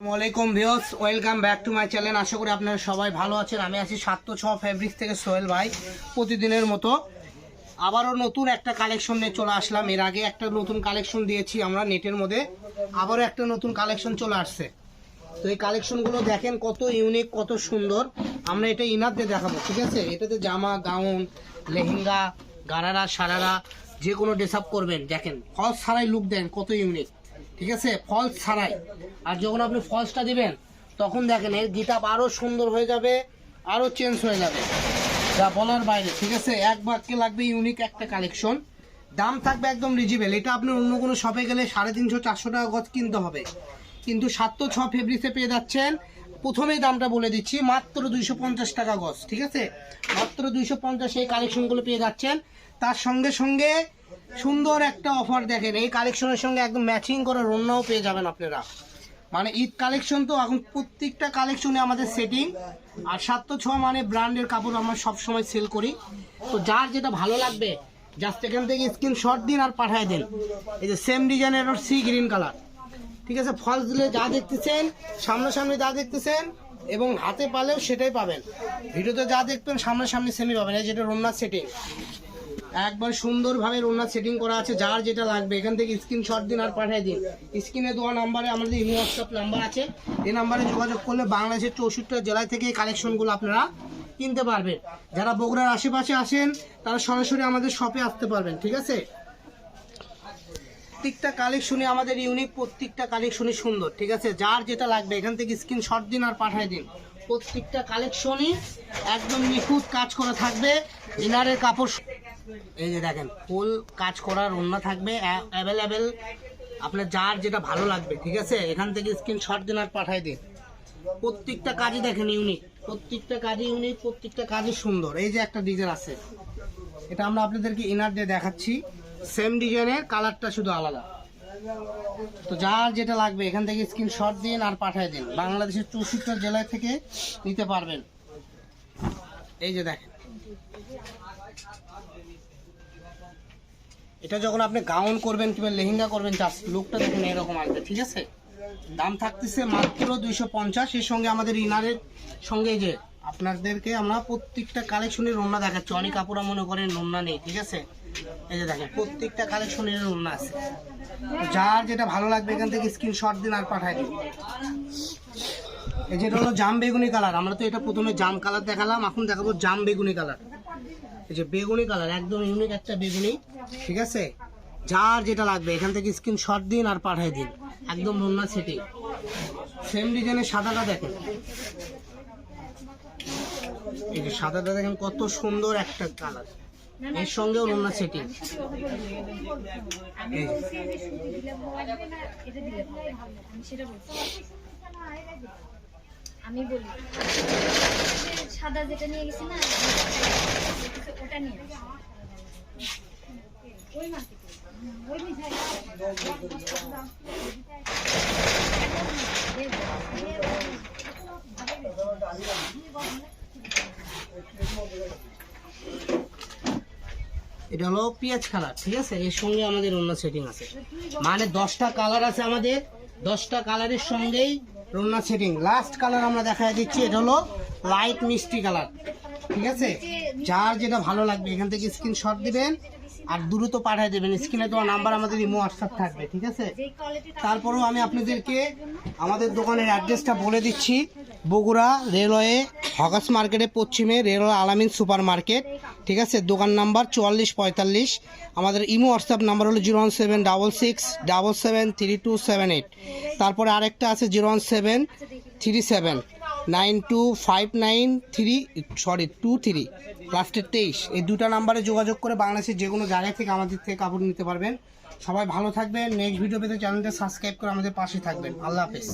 আসসালামাইকুম views welcome back to my channel. আশা করি আপনারা সবাই ভালো আছেন। আমি আছি সাতশো ছ ফেব্রিক্স থেকে সোহেল ভাই, প্রতিদিনের মতো। আবারও নতুন একটা কালেকশন নিয়ে চলে আসলাম। এর আগে একটা নতুন কালেকশন দিয়েছি আমরা নেটের মধ্যে। আবারও একটা নতুন কালেকশন চলে আসছে। তো এই কালেকশনগুলো দেখেন কত ইউনিক কত সুন্দর। আমরা এটা ইনার দিয়ে দেখাবো, ঠিক আছে? এটাতে জামা, গাউন, লেহেঙ্গা, গারারা, সারারা, যে কোনো ড্রেস আপ করবেন। দেখেন, ফলস ছাড়াই লুক দেন কত ইউনিক ঠিক আছে? ফলস ছাড়াই। আর যখন আপনি ফলসটা দিবেন, তখন দেখেন এর গিটাপ আরও সুন্দর হয়ে যাবে আরও চেঞ্জ হয়ে যাবে। যা বলার বাইরে, ঠিক আছে? এক বাক্যে লাগবে ইউনিক একটা কালেকশন দাম থাকবে একদম রিজিবেল এটা আপনি অন্য কোনো শপে গেলে সাড়ে তিনশো, চারশো টাকা গজ কিনতে হবে। কিন্তু সাত ছ ফেব্রিক্সে পেয়ে যাচ্ছেন। প্রথমেই দামটা বলে দিচ্ছি, মাত্র দুইশো পঞ্চাশ টাকা গজ, ঠিক আছে? মাত্র দুইশো পঞ্চাশ এই কালেকশনগুলো পেয়ে যাচ্ছেন। তার সঙ্গে সঙ্গে সুন্দর একটা অফার দেখেন। এই কালেকশনের সঙ্গে একদম ম্যাচিং করে রন্নাও পেয়ে যাবেন আপনারা। মানে ঈদ কালেকশন তো এখন প্রত্যেকটা কালেকশনে আমাদের সেটিং আর সাত তো ছ মানে ব্র্যান্ডের কাপড় আমরা সবসময় সেল করি। তো যার যেটা ভালো লাগবে জাস্ট এখান থেকে স্ক্রিনশট দিন আর পাঠিয়ে দিন। এই যে সেম ডিজাইনের সি গ্রিন কালার ঠিক আছে ফলস দিলে যা দেখতেছেন, সামনাসামনি যা দেখতেছেন এবং হাতে পালেও সেটাই পাবেন। ভিডিওতে যা দেখবেন, সামনাসামনি সেমই পাবেন। এই যেটা রোনার সেটিং একবার সুন্দরভাবে রোনার সেটিং করা আছে, যার যেটা লাগবে। এখান থেকে স্ক্রিনশট দিন আর পাঠিয়ে দিন। স্ক্রিনে দেওয়া নাম্বারে আমাদের ইমো হোয়াটসঅ্যাপ নাম্বার আছে। এই নাম্বারে যোগাযোগ করলে বাংলাদেশের চৌষট্টি জেলায় থেকে এই কালেকশনগুলো আপনারা কিনতে পারবেন। যারা বগুড়ার আশেপাশে আসেন, তারা সরাসরি আমাদের শপে আসতে পারবেন, ঠিক আছে? প্রত্যেকটা কালেকশনই আমাদের ইউনিক প্রত্যেকটা কালেকশনই সুন্দর, ঠিক আছে? যার যেটা লাগবে, এখান থেকে স্ক্রিনশট দিন আর পাঠিয়ে দিন। প্রত্যেকটা কালেকশনই একদম নিখুঁত কাজ করা থাকবে। ইনারের কাপড় এই যে দেখেন, ফুল কাজ করার অন্য থাকবে অ্যাভেলেবেল আপনার যার যেটা ভালো লাগবে, ঠিক আছে? এখান থেকে স্ক্রিনশট দিন আর পাঠিয়ে দিন। প্রত্যেকটা কাজই দেখেন ইউনিক প্রত্যেকটা কাজই ইউনিক প্রত্যেকটা কাজই সুন্দর। এই যে একটা ডিজাইন আছে, এটা আমরা আপনাদেরকে ইনার দিয়ে দেখাচ্ছি। সেম ডিজাইনের কালারটা শুধু আলাদা। তো যার যেটা লাগবে, এখান থেকে স্ক্রিনশট দিন আর পাঠিয়ে দিন। বাংলাদেশের চৌষট্টি জেলায় থেকে নিতে পারবেন। এই যে দেখেন। এটা যখন আপনি গাউন করবেন কিংবা লেহেঙ্গা করবেন জাস্ট লুকটা দেখুন এরকম আসবে, ঠিক আছে? দাম থাকতেছে মাত্র দুইশো পঞ্চাশ, এর সঙ্গে আমাদের ইনারের সঙ্গে যে আপনাদেরকে আমরা প্রত্যেকটা কালেকশনের রন্না দেখাচ্ছি। অনেক কাপড়া মনে করেন রন্না নেই, ঠিক আছে? এই যে দেখেন, প্রত্যেকটা কালেকশনের রন্না আছে। যার যেটা ভালো লাগবে এখান থেকে স্ক্রিনশট দিন আর পাঠাই দিন। এই যেটা হলো জাম বেগুনি কালার আমরা তো এটা প্রথমে জাম কালার দেখালাম, এখন দেখাবো জাম বেগুনি কালার এই যে বেগুনি কালার, একদম ইউনিক একটা বেগুনি। ঠিক আছে? যার যেটা লাগবে, এখান থেকে স্ক্রিন স্ক্রিনশট দিন আর পাঠিয়ে দিন। একদম রন্না সেটিং সেম ডিজাইনের সাদাটা দেখেন। এই যে সাদাটা দেখেন, কত সুন্দর একটা কালার। এর সঙ্গেও রন্না সেটিং। আমি বলি। সাদা যেটা নিয়ে গেছি না, ওটা নিয়ে এটা হলো পেঁয়াজ কালার, ঠিক আছে? এর সঙ্গে আমাদের অন্য সেটিং আছে। মানে দশটা কালার আছে আমাদের। দশটা কালারের সঙ্গেই রন্না সেটিং। লাস্ট কালার আমরা দেখা দিচ্ছি, এটা হলো লাইট মিষ্টি কালার ঠিক আছে? যার যেটা ভালো লাগবে, এখান থেকে স্ক্রিনশট দিবেন আর দ্রুত পাঠিয়ে দেবেন। স্ক্রিনে তোমার নাম্বার আমাদের ইমো হোয়াটসঅ্যাপ থাকবে, ঠিক আছে? তারপরেও আমি আপনাদেরকে আমাদের দোকানের অ্যাড্রেসটা বলে দিচ্ছি। বগুড়া রেলওয়ে হকাস মার্কেটে পশ্চিমে রেলওয়ে আলামিন সুপার মার্কেট ঠিক আছে? দোকান নাম্বার চুয়াল্লিশ পঁয়তাল্লিশ। আমাদের ইমো হোয়াটসঅ্যাপ নাম্বার হলো zero one seven double six double seven three two seven eight. তারপরে আরেকটা আছে zero one seven three seven nine two five nine three, sorry, two three. লাস্টের তেইশ। এই দুটো নাম্বারে যোগাযোগ করে বাংলাদেশের যে কোনো জায়গা থেকে আমাদের থেকে কাপড় নিতে পারবেন। সবাই ভালো থাকবেন। নেক্সট ভিডিও পেতে চ্যানেলটা সাবস্ক্রাইব করে আমাদের পাশে থাকবেন। আল্লাহ হাফেজ।